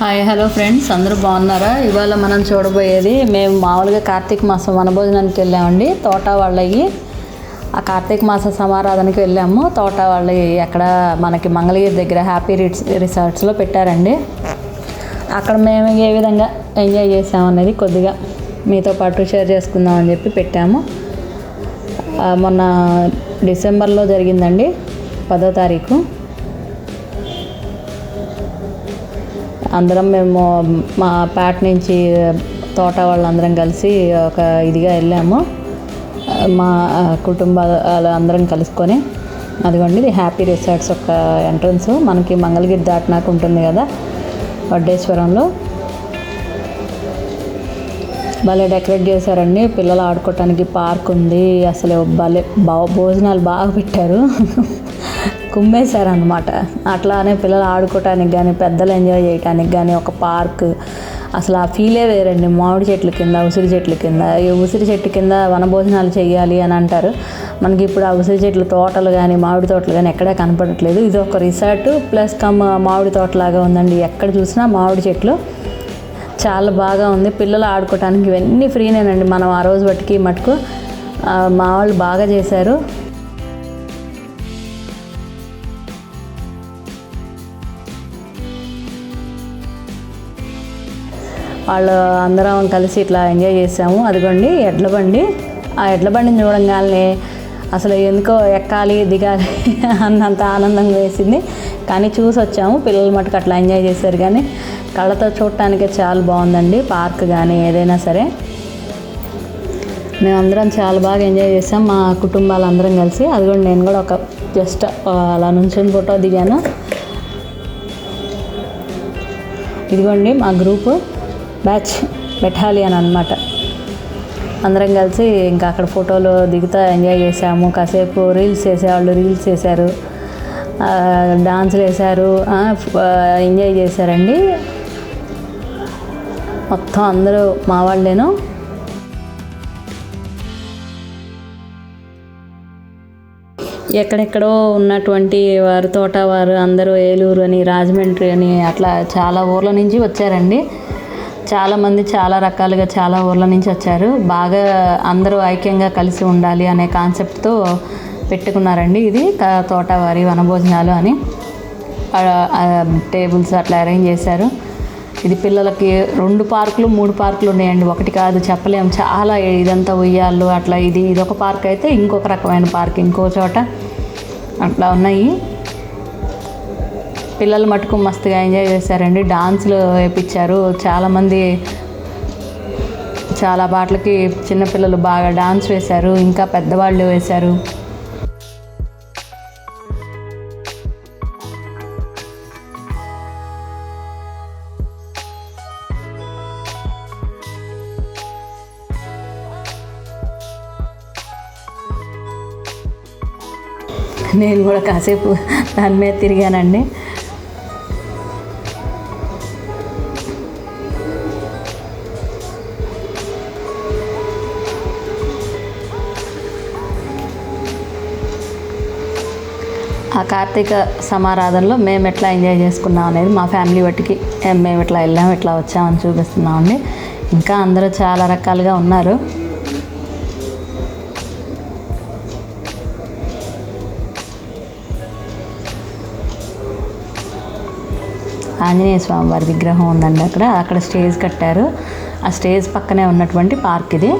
Hi hello friends అందరూ బాగున్నారా? ఇవాళ మనం చూడబోయేది మేము మామూలుగా కార్తీక మాసం వనభోజనానికి వెళ్ళామండి. తోట వాళ్ళవి ఆ కార్తీక మాస సమారాధనకి వెళ్ళాము. తోట వాళ్ళవి అక్కడ మనకి మంగళగిరి దగ్గర హ్యాపీ రిట్స్ రిసార్ట్స్లో పెట్టారండి. అక్కడ మేము ఏ విధంగా ఎంజాయ్ చేసామనేది కొద్దిగా మీతో పాటు షేర్ చేసుకుందామని చెప్పి పెట్టాము. మొన్న డిసెంబర్లో జరిగిందండి. పదో తారీఖు. అందరం మేము మా పేట నుంచి తోట వాళ్ళందరం కలిసి ఒక ఇదిగా వెళ్ళాము. మా కుటుంబాలు అందరం కలుసుకొని అదిగోండి ఇది హ్యాపీ రిసార్ట్స్ ఒక ఎంట్రన్స్. మనకి మంగళగిరి దాటినాక ఉంటుంది కదా వడ్డేశ్వరంలో. భలే డెకరేట్ చేశారండి. పిల్లలు ఆడుకోవటానికి పార్క్ ఉంది. అసలు భలే బా భోజనాలు బాగా పెట్టారు. కుమ్మేశారు అనమాట అట్లానే పిల్లలు ఆడుకోవటానికి కానీ పెద్దలు ఎంజాయ్ చేయడానికి కానీ ఒక పార్క్. అసలు ఆ ఫీలే వేరండి. మామిడి చెట్ల కింద ఉసిరి చెట్ల కింద. ఈ ఉసిరి చెట్టు కింద వనభోజనాలు చేయాలి అని అంటారు. మనకి ఇప్పుడు ఆ ఉసిరి చెట్ల తోటలు కానీ మామిడి తోటలు కానీ ఎక్కడా కనపడట్లేదు. ఇది ఒక రిసార్ట్ ప్లస్ కమ్ మామిడి తోటలాగా ఉందండి. ఎక్కడ చూసినా మామిడి చెట్లు. చాలా బాగా ఉంది. పిల్లలు ఆడుకోవటానికి ఇవన్నీ ఫ్రీనేనండి. మనం ఆ రోజు బట్టికి మటుకు మా వాళ్ళు బాగా చేశారు. వాళ్ళు అందరం కలిసి ఇట్లా ఎంజాయ్ చేసాము. అదిగోండి ఎడ్ల బండి. ఆ ఎడ్ల బండిని చూడంగానే అసలు ఎందుకో ఎక్కాలి దిగాలి అన్నంత ఆనందంగా వేసింది. కానీ చూసి వచ్చాము పిల్లలు మటుకు అట్లా ఎంజాయ్ చేశారు. కానీ కళ్ళతో చూడటానికే చాలా బాగుందండి పార్క్ కానీ ఏదైనా సరే. మేమందరం చాలా బాగా ఎంజాయ్ చేసాం మా కుటుంబాలు అందరం కలిసి. అదిగోండి నేను కూడా ఒక జస్ట్ అలా నుంచొని ఫోటో దిగాను. ఇదిగోండి మా గ్రూపు. బ్యాచ్ బెటాలియన్ అనమాట అందరం కలిసి ఇంకా అక్కడ ఫోటోలు దిగుతా ఎంజాయ్ చేసాము కాసేపు రీల్స్ చేసేవాళ్ళు రీల్స్ చేశారు. డాన్సులు వేశారు. ఎంజాయ్ చేశారండి. మొత్తం అందరూ మా వాళ్ళేను. ఎక్కడెక్కడో ఉన్నటువంటి వారు తోట వారు అందరూ ఏలూరు అని రాజమండ్రి అని అట్లా చాలా ఊర్ల నుంచి వచ్చారండి. చాలామంది చాలా రకాలుగా చాలా ఊర్ల నుంచి వచ్చారు. బాగా అందరూ ఐక్యంగా కలిసి ఉండాలి అనే కాన్సెప్ట్తో పెట్టుకున్నారండి ఇది. తోటవారి వనభోజనాలు అని. టేబుల్స్ అట్లా అరేంజ్ చేశారు. ఇది పిల్లలకి రెండు పార్కులు మూడు పార్కులు ఉన్నాయండి. ఒకటి కాదు చెప్పలేం. చాలా ఇదంతా ఉయ్యాళ్ళు అట్లా ఇది. ఇది ఒక పార్క్ అయితే ఇంకొక రకమైన పార్క్ ఇంకో చోట అట్లా ఉన్నాయి. పిల్లలు మటుకు మస్తుగా ఎంజాయ్ చేశారండి. డాన్స్లు వేయించారు చాలామంది చాలా పాటలకి చిన్నపిల్లలు బాగా డాన్స్ వేశారు. ఇంకా పెద్దవాళ్ళు వేశారు. నేను కూడా కాసేపు దాని మీద తిరిగానండి. ఆ కార్తీక సమారాధనలో మేము ఎట్లా ఎంజాయ్ చేసుకున్నాం అనేది మా ఫ్యామిలీ బట్టికి మేము ఇట్లా వెళ్ళాం ఇట్లా వచ్చామని చూపిస్తున్నామండి. ఇంకా అందరూ చాలా రకాలుగా ఉన్నారు. ఆంజనేయ స్వామి వారి విగ్రహం ఉందండి అక్కడ. అక్కడ స్టేజ్ కట్టారు. ఆ స్టేజ్ పక్కనే ఉన్నటువంటి పార్క్ ఇది.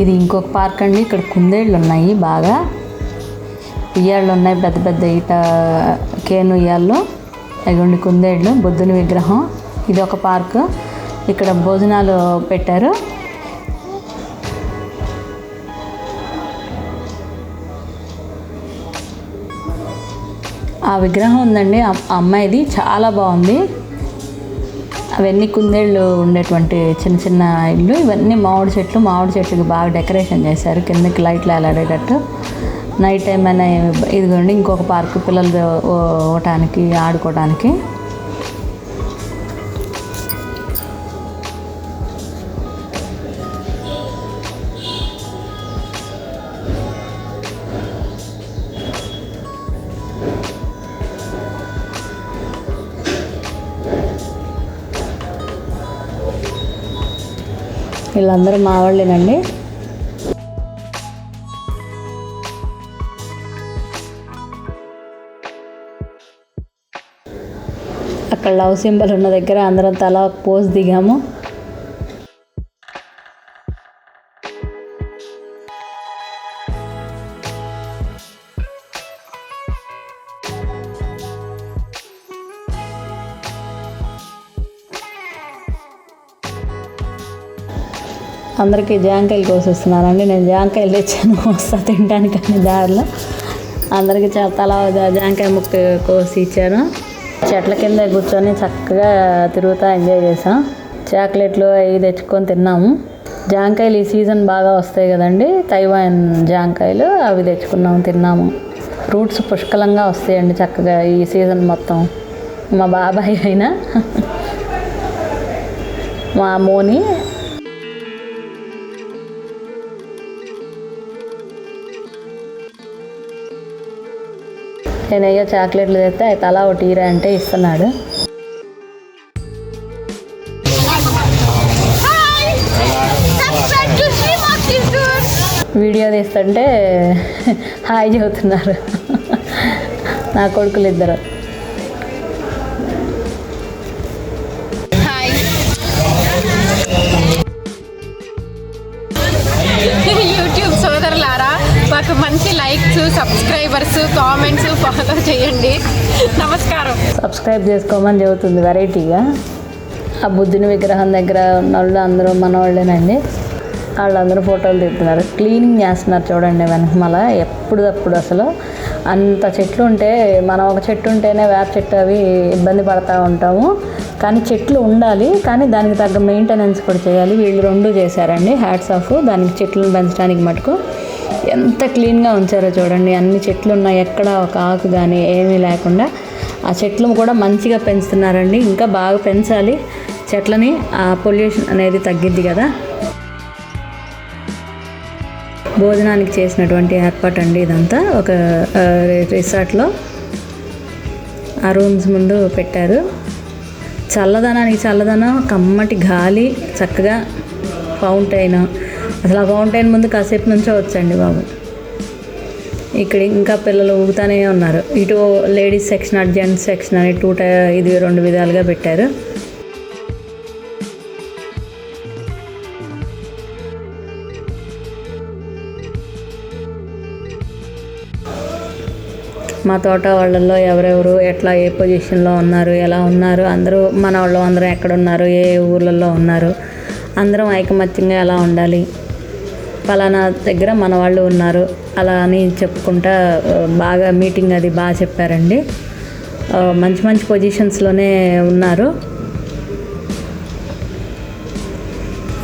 ఇది ఇంకొక పార్క్ అండి. ఇక్కడ కుందేళ్ళు ఉన్నాయి బాగా. ఉయ్యాళ్ళు ఉన్నాయి పెద్ద పెద్ద ఇట కేను ఉయ్యాళ్ళు అదిగోండి కుందేళ్ళు బుద్ధుని విగ్రహం. ఇది ఒక పార్క్. ఇక్కడ భోజనాలు పెట్టారు. ఆ విగ్రహం ఉందండి. అమ్మాయిది. చాలా బాగుంది. అవన్నీ కుందేళ్ళు ఉండేటువంటి చిన్న చిన్న ఇల్లు. ఇవన్నీ మామిడి చెట్లు మామిడి చెట్లకు బాగా డెకరేషన్ చేశారు. కిందకి లైట్లు వేలాడేటట్టు నైట్ టైం అయినా ఇదిగోండి ఇంకొక పార్క్ పిల్లలు ఓటానికి ఆడుకోవడానికి వీళ్ళందరూ మా వాళ్ళేనండి. అక్కడ లవ్ సింబల్ ఉన్న దగ్గర అందరం తల పోస్ పోజ్ దిగాము. అందరికీ జాంకాయలు కోసిస్తున్నానండి నేను జాంకాయలు తెచ్చాను. వస్తా తినడానికి అనే దారిలో. అందరికీ చాలా తలా జాంకాయ ముక్క కోసి ఇచ్చాను. చెట్ల కింద కూర్చొని చక్కగా తిరుగుతా ఎంజాయ్ చేసాం చాక్లెట్లు అవి తెచ్చుకొని తిన్నాము. జాంకాయలు ఈ సీజన్ బాగా వస్తాయి కదండి. తైవాన్ జాంకాయలు అవి తెచ్చుకున్నాము తిన్నాము. ఫ్రూట్స్ పుష్కలంగా వస్తాయండి చక్కగా ఈ సీజన్ మొత్తం. మా బాబాయ్ అయినా మా మోని నేను అయ్యో చాక్లెట్లు తెస్తే అవి తలా ఒకటి ఈరా అంటే ఇస్తున్నాడు. వీడియో తీస్తుంటే హాయ్ చెబుతున్నారు. నా కొడుకులు ఇద్దరు. లైక్స్ సబ్స్క్రైబర్స్ కామెంట్స్ ఫాలో చేయండి. నమస్కారం. సబ్స్క్రైబ్ చేసుకోమని చెబుతుంది వెరైటీగా. ఆ బుద్ధుని విగ్రహం దగ్గర ఉన్న వాళ్ళు అందరూ మనవాళ్ళేనండి. వాళ్ళందరూ ఫోటోలు తీస్తున్నారు. క్లీనింగ్ చేస్తున్నారు చూడండి వెనకమల. ఎప్పుడప్పుడు అసలు అంత చెట్లు ఉంటే మనం ఒక చెట్టు ఉంటేనే వేప చెట్టు అవి ఇబ్బంది పడతా ఉంటాము. కానీ చెట్లు ఉండాలి కానీ దానికి తగ్గ మెయింటెనెన్స్ కూడా చేయాలి. వీళ్ళు రెండు చేశారండి. హ్యాట్స్ ఆఫ్ దానికి చెట్లను పెంచడానికి మటుకు ఎంత క్లీన్గా ఉంచారో చూడండి. అన్ని చెట్లు ఉన్నాయి ఎక్కడ ఒక ఆకు కానీ ఏమీ లేకుండా ఆ చెట్లు కూడా మంచిగా పెంచుతున్నారండి. ఇంకా బాగా పెంచాలి. చెట్లని ఆ పొల్యూషన్ అనేది తగ్గిద్ది కదా. భోజనానికి చేసినటువంటి ఏర్పాటు అండి ఇదంతా. ఒక రిసార్ట్లో ఆ రూమ్స్ ముందు పెట్టారు. చల్లదనానికి చల్లదనం కమ్మటి గాలి చక్కగా ఫౌంటైన్ అసలు ఆ ఫౌంటైన్ ముందు కాసేపు నుంచో వచ్చండి బాబు. ఇక్కడ ఇంకా పిల్లలు ఊగుతానే ఉన్నారు. ఇటు లేడీస్ సెక్షన్ అటు జెంట్స్ సెక్షన్ అని టూ ఇది రెండు విధాలుగా పెట్టారు. మా తోట వాళ్ళల్లో ఎవరెవరు ఎట్లా ఏ పొజిషన్లో ఉన్నారు ఎలా ఉన్నారు అందరూ మన వాళ్ళు అందరూ ఎక్కడ ఉన్నారు ఏ ఊర్లలో ఉన్నారు అందరం ఐకమత్యంగా ఎలా ఉండాలి పలానా దగ్గర మన వాళ్ళు ఉన్నారు. అలా అని చెప్పుకుంటా బాగా మీటింగ్ అది బాగా చెప్పారండి. మంచి మంచి పొజిషన్స్లోనే ఉన్నారు.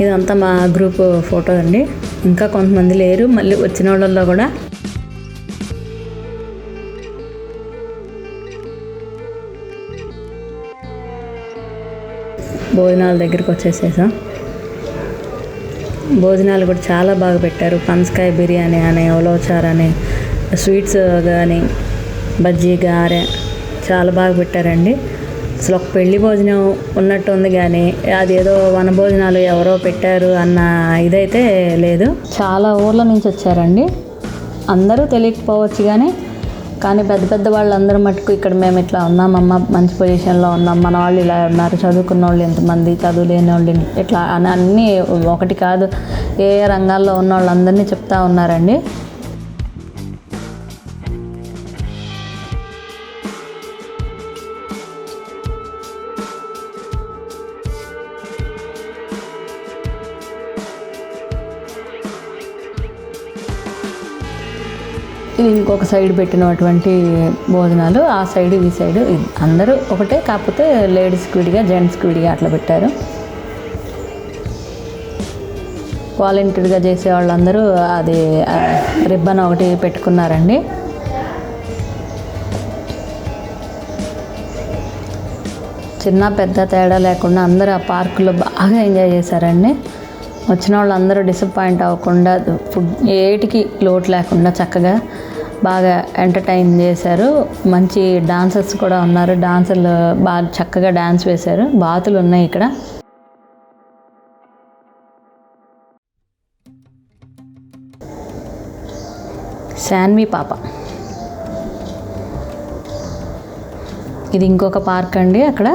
ఇదంతా మా గ్రూప్ ఫోటో అండి. ఇంకా కొంతమంది లేరు మళ్ళీ వచ్చిన వాళ్ళల్లో కూడా. భోజనాల దగ్గరికి వచ్చేసేసాం. భోజనాలు కూడా చాలా బాగా పెట్టారు. పనసకాయ బిర్యానీ అని ఉలవచారు అని స్వీట్స్ కానీ బజ్జీ గారె చాలా బాగా పెట్టారండి. అసలు ఒక పెళ్ళి భోజనం ఉన్నట్టు ఉంది కానీ అదేదో వన భోజనాలు ఎవరో పెట్టారు అన్న ఇదైతే లేదు. చాలా ఊర్ల నుంచి వచ్చారండి. అందరూ తెలియకపోవచ్చు కానీ కానీ పెద్ద పెద్ద వాళ్ళందరూ మటుకు ఇక్కడ మేము ఇట్లా ఉన్నామమ్మ మంచి పొజిషన్లో ఉన్నాం. మన వాళ్ళు ఇలా ఉన్నారు చదువుకున్న వాళ్ళు ఎంతమంది చదువు లేని వాళ్ళు ఇట్లా అని అన్నీ ఒకటి కాదు. ఏ ఏ రంగాల్లో ఉన్న వాళ్ళందరినీ చెప్తా ఉన్నారండి. ఇంకొక సైడ్ పెట్టినటువంటి భోజనాలు ఆ సైడ్ ఈ సైడ్ ఇది అందరూ ఒకటే కాకపోతే లేడీస్కి విడిగా జెంట్స్కి విడిగా అట్లా పెట్టారు. వాలంటీర్గా చేసే వాళ్ళందరూ అది రిబ్బన్ ఒకటి పెట్టుకున్నారండి. చిన్న పెద్ద తేడా లేకుండా అందరూ ఆ పార్కులో బాగా ఎంజాయ్ చేశారండి. వచ్చిన వాళ్ళందరూ డిసప్పాయింట్ అవ్వకుండా ఫుడ్ ఏటికి లోటు లేకుండా చక్కగా బాగా ఎంటర్టైన్ చేశారు. మంచి డాన్సర్స్ కూడా ఉన్నారు. డాన్సర్లు బాగా చక్కగా డాన్స్ వేశారు. బాతులు ఉన్నాయి ఇక్కడ. శాన్వి పాప. ఇది ఇంకొక పార్క్ అండి అక్కడ.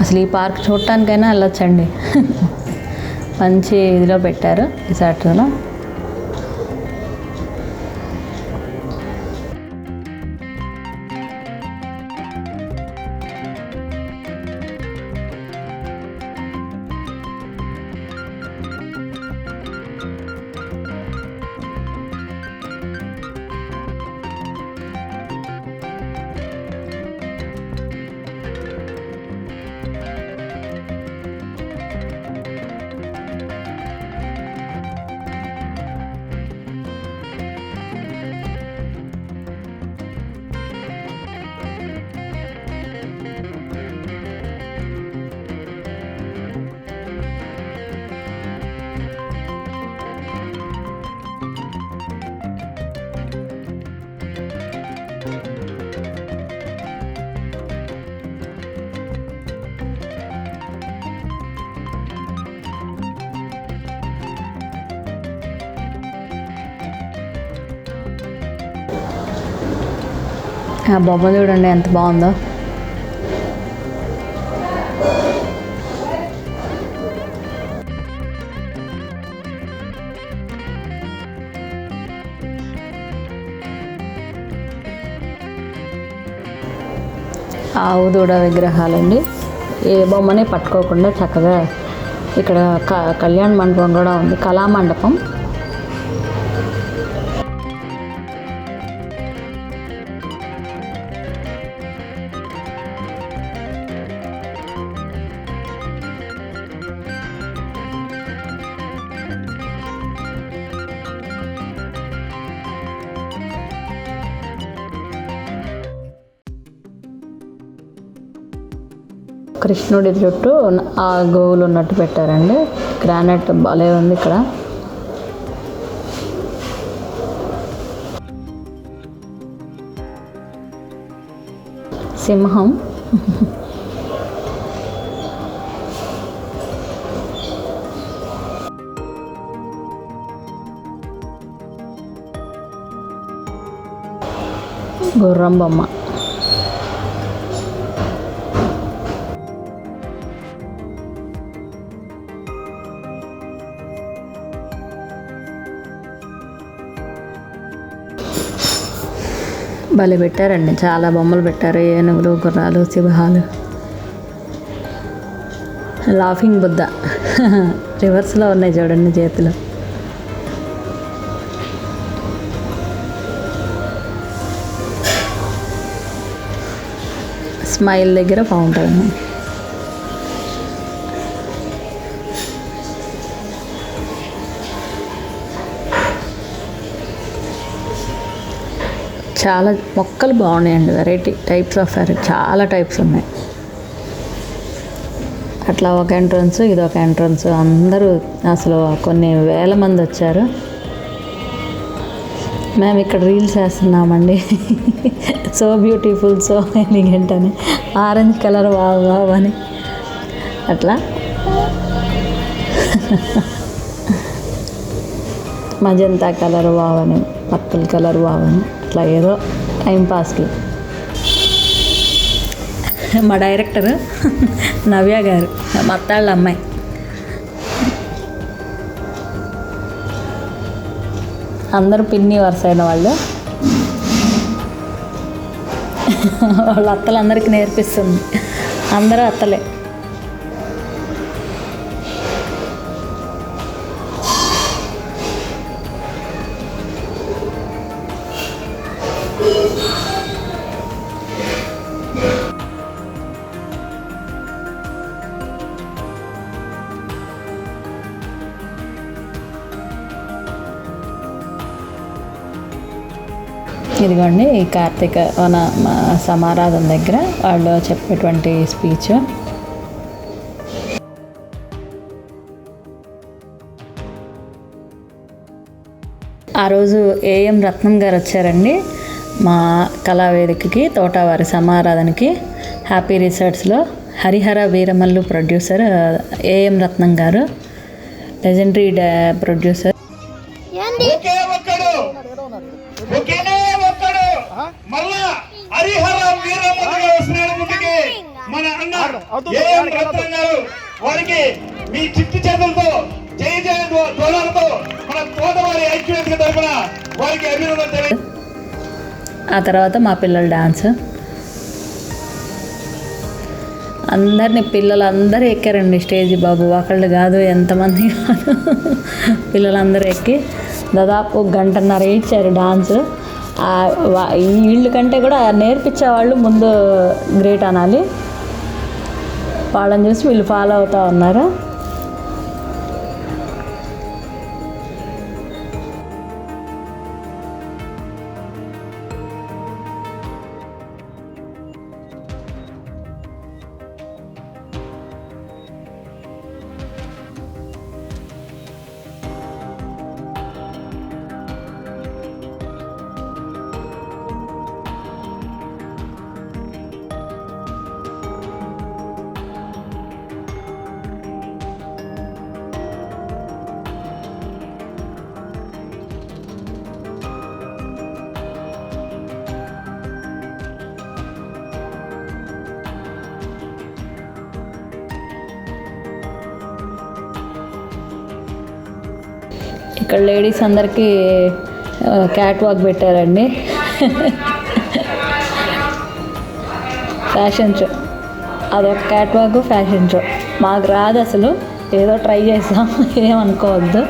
అసలు ఈ పార్క్ చూడటానికైనా వెళ్ళొచ్చండి. మంచి ఇదిలో పెట్టారు రిసార్ట్లో ఆ బొమ్మ చూడండి ఎంత బాగుందో. ఆవు దూడ విగ్రహాలండి. ఏ బొమ్మని పట్టుకోకుండా చక్కగా ఇక్కడ క కళ్యాణ మండపం కూడా ఉంది కళామండపం. కృష్ణుడి చుట్టూ ఆ గోవులు ఉన్నట్టు పెట్టారండి. గ్రానైట్ భలే ఉంది ఇక్కడ. సింహం. గుర్రం బొమ్మ. భలే పెట్టారండి. చాలా బొమ్మలు పెట్టారు. ఏనుగులు గుర్రాలు సింహాలు. లాఫింగ్ బుద్ధ రివర్స్లో ఉన్నాయి చూడండి చేతిలో. స్మైల్ దగ్గర ఫౌంటైన్ చాలా మొక్కలు బాగున్నాయండి వెరైటీ టైప్స్ ఆఫ్ వెరైటీ చాలా టైప్స్ ఉన్నాయి. అట్లా ఒక ఎంట్రన్స్ ఇది ఒక ఎంట్రన్స్ అందరూ అసలు కొన్ని వేల మంది వచ్చారు. మేము ఇక్కడ రీల్స్ వేస్తున్నామండి. సో బ్యూటిఫుల్ సో ఎలిగెంట్ అని. ఆరెంజ్ కలర్ వావ్ వావ్ అని. అట్లా. మజంతా కలర్ వావ్ అని. పర్పుల్ కలర్ వావ్ అని. అట్లా ఏదో టైంపాస్కి మా డైరెక్టర్ నవ్య గారు మా అత్తాళ్ళ అమ్మాయి. అందరూ పిన్ని వరుస అయిన వాళ్ళు. వాళ్ళ అత్తలందరికీ నేర్పిస్తుంది. అందరూ అత్తలే. ఇదిగోండి ఈ కార్తీక మన సమారాధన దగ్గర వాళ్ళు చెప్పేటువంటి స్పీచ్ ఆ రోజు ఏఎం రత్నం గారు వచ్చారండి? మా కళావేదికకి తోటవారి సమారాధనకి happy రిసార్ట్స్లో Harihara Veeramallu producer AM Ratnam garu legendary producer. వారికి మీ చేతులతో జయ జయ మన తోటవారి ఐక్యవేదిక తరఫున వారికి అభినందన ఆ తర్వాత మా పిల్లల డాన్స్. అందరినీ పిల్లలందరూ ఎక్కారండి స్టేజ్ బాబు. ఒకళ్ళు కాదు ఎంతమంది కాదు. పిల్లలందరూ ఎక్కి దాదాపు గంటన్నర ఇచ్చారు డాన్స్. ఈ వీళ్ళ కంటే కూడా నేర్పించే వాళ్ళు ముందు గ్రేట్ అనాలి. వాళ్ళని చూసి వీళ్ళు ఫాలో అవుతూ ఉన్నారు. ఇక్కడ లేడీస్ అందరికీ క్యాట్ వాక్ పెట్టారండి. ఫ్యాషన్ షో అదొక క్యాట్ వాక్ ఫ్యాషన్ షో మాకు రాదు అసలు. ఏదో ట్రై చేస్తాం. ఏమనుకోవద్దు.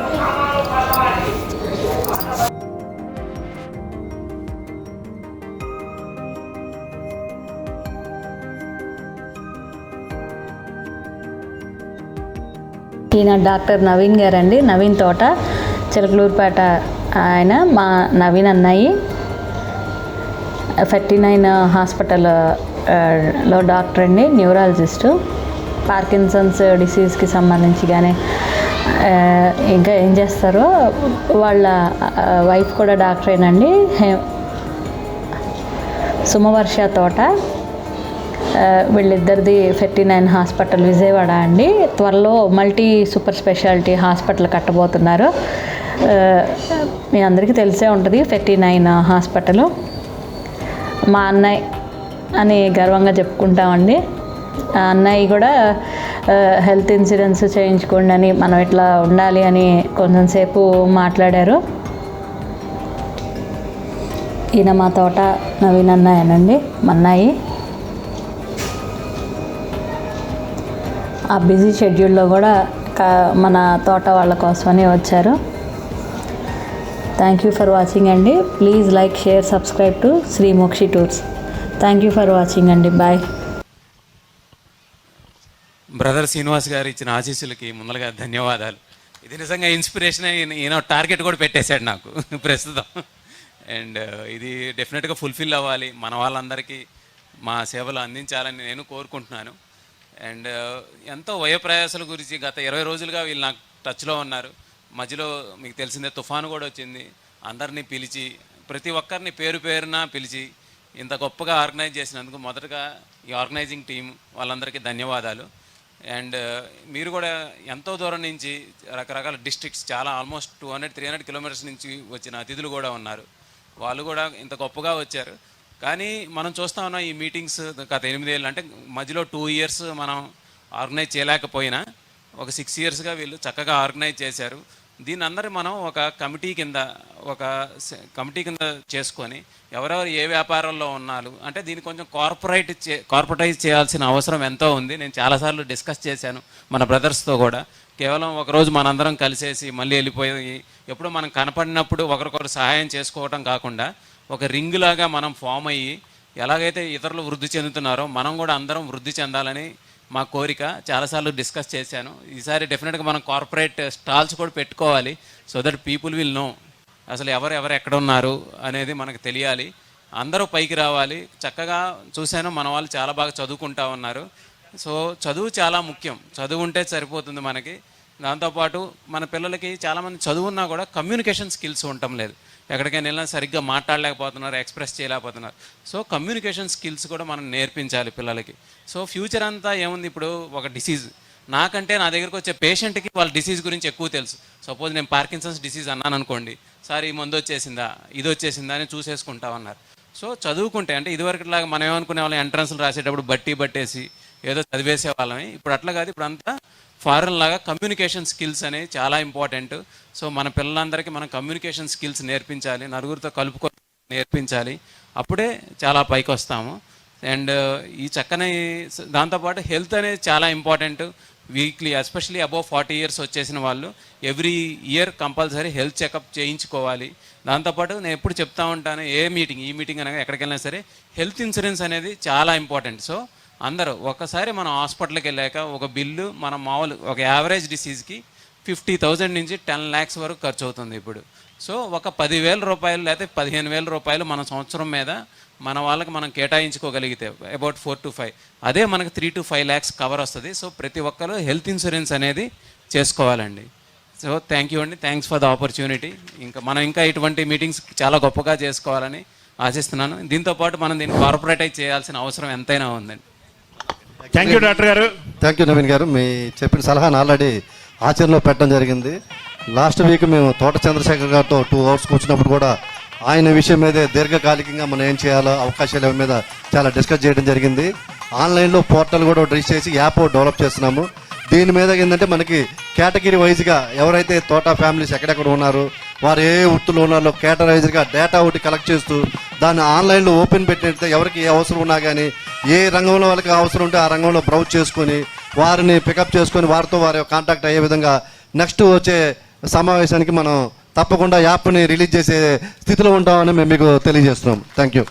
ఈయన డాక్టర్ నవీన్ గారండి. నవీన్ తోట. చిలకలూరుపేట ఆయన మా నవీన్ అన్నాయి ఫిఫ్టీ నైన్ హాస్పిటల్లో డాక్టర్ అండి న్యూరాలజిస్టు. పార్కిన్సన్స్ డిసీజ్కి సంబంధించి కానీ ఇంకా ఏం చేస్తారో వాళ్ళ వైఫ్ కూడా డాక్టరేనండి. హే- సుమవర్ష తోట. వీళ్ళిద్దరిది ఫిఫ్టీ నైన్ హాస్పిటల్ విజయవాడ అండి. త్వరలో మల్టీ సూపర్ స్పెషాలిటీ హాస్పిటల్ కట్టబోతున్నారు. మీ అందరికీ తెలిసే ఉంటుంది ఫిఫ్టీ నైన్ హాస్పిటల్. మా అన్నయ్య అని గర్వంగా చెప్పుకుంటామండి. ఆ అన్నయ్య కూడా హెల్త్ ఇన్సూరెన్స్ చేయించుకోండి అని మనం ఇట్లా ఉండాలి అని కొంచెం సేపు మాట్లాడారు. ఈయన మా తోట నవీన్ అన్నయ్యనండి మా ఆ బిజీ షెడ్యూల్లో కూడా కా మన తోట వాళ్ళ కోసమని వచ్చారు. థ్యాంక్ యూ ఫర్ వాచింగ్ అండి please like share subscribe to Sri Mokshi tours thank you for watching అండి బాయ్ బ్రదర్ శ్రీనివాస్ గారు ఇచ్చిన ఆశీస్సులకి ముందరగా ధన్యవాదాలు. ఇది నిజంగా ఇన్స్పిరేషన్ ఈయన ఈయన టార్గెట్ కూడా పెట్టేశాడు నాకు ప్రస్తుతం. అండ్ uh, ఇది డెఫినెట్గా ఫుల్ఫిల్ అవ్వాలి. మన వాళ్ళందరికీ మా సేవలు అందించాలని నేను కోరుకుంటున్నాను. అండ్ uh, ఎంతో వయోప్రయాసాల గురించి గత ఇరవై రోజులుగా వీళ్ళు నాకు టచ్లో ఉన్నారు. మధ్యలో మీకు తెలిసిందే తుఫాను కూడా వచ్చింది. అందరినీ పిలిచి ప్రతి ఒక్కరిని పేరు పేరున పిలిచి ఇంత గొప్పగా ఆర్గనైజ్ చేసినందుకు మొదటగా ఈ ఆర్గనైజింగ్ టీం వాళ్ళందరికీ ధన్యవాదాలు. అండ్ మీరు కూడా ఎంతో దూరం నుంచి రకరకాల డిస్ట్రిక్ట్స్ చాలా almost two hundred three hundred kilometres నుంచి వచ్చిన అతిథులు కూడా ఉన్నారు. వాళ్ళు కూడా ఇంత గొప్పగా వచ్చారు. కానీ మనం చూస్తా ఉన్నాం ఈ మీటింగ్స్ గత ఎనిమిదేళ్ళు అంటే మధ్యలో టూ ఇయర్స్ మనం ఆర్గనైజ్ చేయలేకపోయినా ఒక సిక్స్ ఇయర్స్గా వీళ్ళు చక్కగా ఆర్గనైజ్ చేశారు. దీని అందరి మనం ఒక కమిటీ కింద ఒక కమిటీ కింద చేసుకొని ఎవరెవరు ఏ వ్యాపారాల్లో ఉన్నారు అంటే దీన్ని కొంచెం కార్పొరేట్ చే కార్పొరేటైజ్ చేయాల్సిన అవసరం ఎంతో ఉంది. నేను చాలాసార్లు డిస్కస్ చేశాను మన బ్రదర్స్తో కూడా. కేవలం ఒకరోజు మనందరం కలిసేసి మళ్ళీ వెళ్ళిపోయి ఎప్పుడు మనం కనపడినప్పుడు ఒకరికొకరు సహాయం చేసుకోవటం కాకుండా ఒక రింగ్ లాగా మనం ఫామ్ అయ్యి ఎలాగైతే ఇతరులు వృద్ధి చెందుతున్నారో మనం కూడా అందరం వృద్ధి చెందాలని మా కోరిక చాలాసార్లు డిస్కస్ చేశాను. ఈసారి డెఫినెట్గా మనం కార్పొరేట్ స్టాల్స్ కూడా పెట్టుకోవాలి. So that people will know అసలు ఎవరు ఎవరు ఎక్కడ ఉన్నారు అనేది మనకు తెలియాలి. అందరూ పైకి రావాలి. చక్కగా చూశాను మన వాళ్ళు చాలా బాగా చదువుకుంటా ఉన్నారు. సో చదువు చాలా ముఖ్యం. చదువు ఉంటే సరిపోతుంది మనకి. దాంతోపాటు మన పిల్లలకి చాలామంది చదువున్నా కూడా కమ్యూనికేషన్ స్కిల్స్ ఉండటం లేదు. ఎక్కడికైనా వెళ్ళినా సరిగ్గా మాట్లాడలేకపోతున్నారు ఎక్స్ప్రెస్ చేయలేకపోతున్నారు. సో కమ్యూనికేషన్ స్కిల్స్ కూడా మనం నేర్పించాలి పిల్లలకి. సో ఫ్యూచర్ అంతా ఏముంది ఇప్పుడు? ఒక డిసీజ్ నాకంటే నా దగ్గరకు వచ్చే పేషెంట్కి వాళ్ళ డిసీజ్ గురించి ఎక్కువ తెలుసు. సపోజ్ నేను పార్కిన్సన్స్ డిసీజ్ అన్నాను అనుకోండి. సార్ ఈ మందు వచ్చేసిందా? ఇది వచ్చేసిందా? అని చూసేసుకుంటామన్నారు సో చదువుకుంటే అంటే ఇదివరకులాగా మనం ఏమనుకునే వాళ్ళం ఎంట్రన్స్లు రాసేటప్పుడు బట్టి పట్టేసి ఏదో చదివేసే వాళ్ళమే. ఇప్పుడు అట్లా కాదు ఇప్పుడు అంతా ఫారెన్ లాగా కమ్యూనికేషన్ స్కిల్స్ అనేవి చాలా ఇంపార్టెంట్ సో మన పిల్లలందరికీ మనం కమ్యూనికేషన్ స్కిల్స్ నేర్పించాలి నలుగురితో కలుపుకో నేర్పించాలి. అప్పుడే చాలా పైకి వస్తాము. అండ్ ఈ చక్కని దాంతోపాటు హెల్త్ అనేది చాలా important weekly especially above forty years వచ్చేసిన వాళ్ళు every year compulsory health checkup చేయించుకోవాలి. దాంతోపాటు నేను ఎప్పుడు చెప్తా ఉంటాను ఏ మీటింగ్ ఈ మీటింగ్ అనగా ఎక్కడికి వెళ్ళినా సరే హెల్త్ ఇన్సూరెన్స్ అనేది చాలా ఇంపార్టెంట్ సో అందరూ ఒకసారి మనం హాస్పిటల్కి వెళ్ళాక ఒక బిల్లు మన మామూలు ఒక యావరేజ్ డిసీజ్కి ఫిఫ్టీ థౌజండ్ నుంచి టెన్ ల్యాక్స్ వరకు ఖర్చు అవుతుంది ఇప్పుడు. సో ఒక పదివేల రూపాయలు లేకపోతే పదిహేను వేల రూపాయలు మన సంవత్సరం మీద మన వాళ్ళకి మనం కేటాయించుకోగలిగితే అబౌట్ ఫోర్ టు ఫైవ్. అదే మనకు three to five lakhs cover వస్తుంది. సో ప్రతి ఒక్కరు హెల్త్ ఇన్సూరెన్స్ అనేది చేసుకోవాలండి. సో థ్యాంక్ యూ అండి. Thanks for the opportunity. ఇంకా మనం ఇంకా ఇటువంటి మీటింగ్స్ చాలా గొప్పగా చేసుకోవాలని ఆశిస్తున్నాను. దీంతో పాటు మనం దీన్ని కార్పొరేటైజ్ చేయాల్సిన అవసరం ఎంతైనా ఉందండి. Thank you doctor garu. Thank you Naveen garu. మీ చెప్పిన సలహాను ఆల్రెడీ ఆచరణలో పెట్టడం జరిగింది. లాస్ట్ వీక్ మేము తోట చంద్రశేఖర్ గారితో టూ అవర్స్ కూర్చున్నప్పుడు కూడా ఆయన విషయం మీదే దీర్ఘకాలికంగా మనం ఏం చేయాలో అవకాశాల మీద చాలా డిస్కస్ చేయడం జరిగింది. ఆన్లైన్లో పోర్టల్ కూడా రిజిస్టర్ చేసి యాప్ డెవలప్ చేస్తున్నాము. దీని మీద ఏంటంటే మనకి కేటగిరీ వైజ్గా ఎవరైతే తోట ఫ్యామిలీస్ ఎక్కడెక్కడ ఉన్నారో వారు ఏ వృత్తులు ఉన్నారో కేటరైజ్గా డేటా ఒకటి కలెక్ట్ చేస్తూ దాన్ని ఆన్లైన్లో ఓపెన్ పెట్టినట్టు ఎవరికి ఏ అవసరం ఉన్నా కానీ ఏ రంగంలో వాళ్ళకి అవసరం ఉంటే ఆ రంగంలో బ్రౌజ్ చేసుకొని వారిని పికప్ చేసుకొని వారితో వారి కాంటాక్ట్ అయ్యే విధంగా నెక్స్ట్ వచ్చే సమావేశానికి మనం తప్పకుండా యాప్ని రిలీజ్ చేసే స్థితిలో ఉంటామని మేము మీకు తెలియజేస్తున్నాం. Thank you